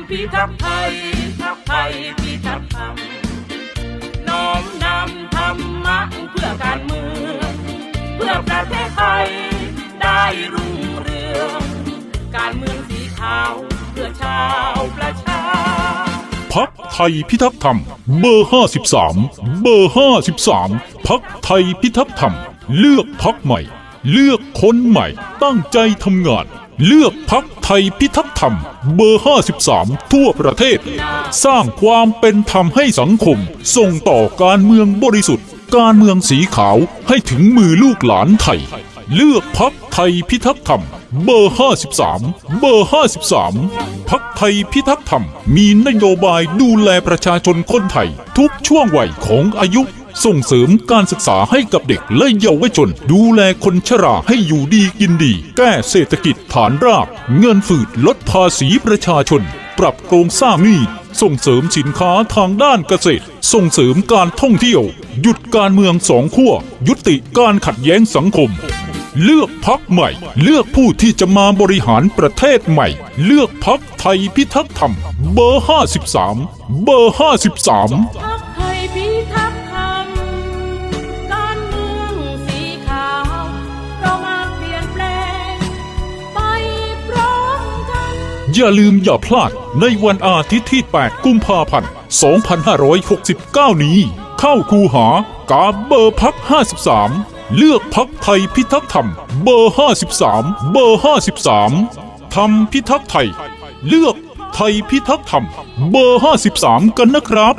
ำพิทักษ์ไทยทักษ์ไทยพิทักษ์ธรรมน้อมนำธรรมะเพื่อการเมืองเพื่อประเทศไทยได้รุ่งเรืองการเมืองสีขาวเพื่อชาวประชาพักไทยพิทักษ์ธรรม เบอร์ 53 เบอร์ 53พักไทยพิทักษ์ธรรม เลือกพักใหม่ เลือกคนใหม่ ตั้งใจทำงาน เลือกพัก ไทยพิทักษ์ธรรม เบอร์ 53 ทั่วประเทศ สร้างความเป็นธรรมให้สังคม ส่งต่อการเมืองบริสุทธิ์ การเมืองสีขาวให้ถึงมือลูกหลานไทย เลือกพักไทยพิทักษ์ธรรม เบอร์ 53 เบอร์ 53 พักไทยพิทักษ์ธรรม มีนโยบายดูแลประชาชนคนไทย ทุกช่วงวัยของอายุ ส่งเสริมการศึกษาให้กับเด็กและเยาวชน ดูแลคนชราให้อยู่ดีกินดี แก้เศรษฐกิจฐานราก เงินฝืดลดภาษีประชาชน ปรับโครงสร้างหนี้ส่งเสริมสินค้าทางด้านเกษตร ส่งเสริมการท่องเที่ยว หยุดการเมืองสองขั้ว ยุติการขัดแย้งสังคม เลือกพักใหม่ เลือกผู้ที่จะมาบริหารประเทศใหม่ เลือกพักไทยพิทักษ์ธรรม เบอร์ 53 เบอร์ 53 อย่าลืมอย่าพลาดในวันอาทิตย์ที่ 8 กุมภาพันธ์ 2569 นี้ เข้าคูหากาเบอร์พัก 53 เลือกพักไทยพิทักษ์ธรรม เบอร์ 53 เบอร์ 53ทำพิทักษ์ไทย เลือกไทยพิทักษ์ธรรม เบอร์ 53 กันนะครับ